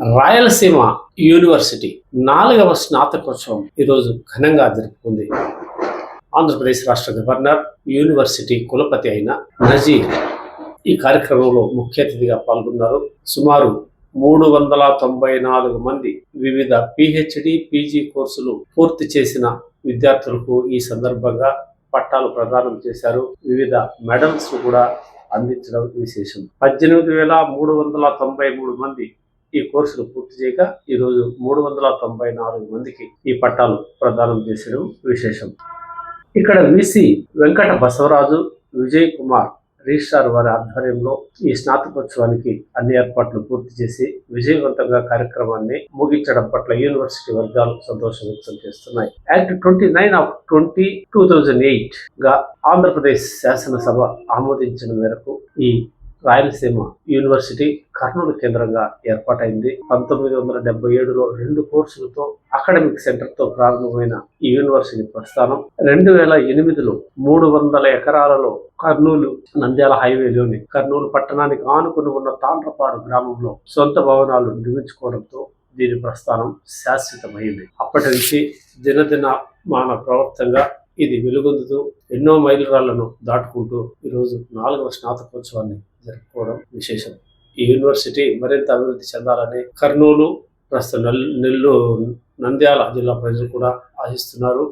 Rayalaseema university నాలుగవ స్నాతకోత్సవం ఈరోజు ఘనంగా జరుపుకుంది. ఆంధ్రప్రదేశ్ రాష్ట్ర గవర్నర్ యూనివర్సిటీ కులపతి అయిన నజీర్ ఈ కార్యక్రమంలో ముఖ్య అతిథిగా పాల్గొన్నారు. సుమారు మూడు వందల తొంభై నాలుగు మంది వివిధ పిహెచ్డి పీజీ కోర్సులు పూర్తి చేసిన విద్యార్థులకు ఈ సందర్భంగా పట్టాలు ప్రదానం చేశారు. వివిధ మెడల్స్ కూడా అందించడం విశేషం. పద్దెనిమిది వేల మూడు వందల తొంభై మూడు మంది ఈ కోర్సులు పూర్తి చేయక ఈరోజు మూడు వందల తొంభై నాలుగు మందికి ఈ పట్టాలు ప్రదానం చేసడం విశేషం. ఇక్కడ విసి వెంకట బసవరాజు విజయ్ కుమార్ రిజిస్ట్రార్ వారి ఆధ్వర్యంలో ఈ స్నాతకోత్సవానికి అన్ని ఏర్పాట్లు పూర్తి చేసి విజయవంతంగా కార్యక్రమాన్ని ముగించడం పట్ల యూనివర్సిటీ వర్గాలు సంతోషం వ్యక్తం చేస్తున్నాయి. Act twenty nine of twenty two thousand ఎయిట్గా Andhra Pradesh శాసనసభ ఆమోదించిన మేరకు ఈ రాయలసీమ యూనివర్సిటీ కర్నూలు కేంద్రంగా ఏర్పాటైంది. పంతొమ్మిది వందల డెబ్బై ఏడులో రెండు కోర్సులతో అకాడమిక్ సెంటర్తో ప్రారంభమైన ఈ యూనివర్సిటీ ప్రస్థానం రెండు వేల ఎనిమిదిలో మూడు వందల ఎకరాలలో కర్నూలు నంద్యాల హైవేలోని కర్నూలు పట్టణానికి ఆనుకుని ఉన్న తాండ్రపాడు గ్రామంలో సొంత భవనాలు నిర్మించుకోవడంతో దీని ప్రస్థానం శాశ్వతమైంది. అప్పటి నుంచి దినదిన మాన ప్రవర్తంగా ఇది వెలుగొందుతూ ఎన్నో మైలురాళ్ళను దాటుకుంటూ ఈరోజు నాలుగవ స్నాతకోత్సవాన్ని జరుపుకోవడం విశేషం. ఈ యూనివర్సిటీ మరింత అభివృద్ధి చెందాలని కర్నూలు ప్రస్తుత నెల్ నెల్లూరు నంద్యాల జిల్లా ప్రజలు కూడా ఆశిస్తున్నారు.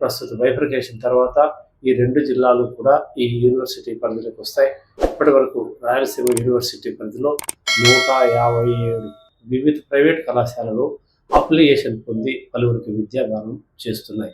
ప్రస్తుత బైఫర్కేషన్ తర్వాత ఈ రెండు జిల్లాలు కూడా ఈ యూనివర్సిటీ పరిధిలోకి వస్తాయి. ఇప్పటి వరకు రాయలసీమ యూనివర్సిటీ పరిధిలో నూట యాభై ఏడు వివిధ ప్రైవేట్ కళాశాలలు అప్లికేషన్ పొంది పలువురికి విద్యాదానం చేస్తున్నాయి.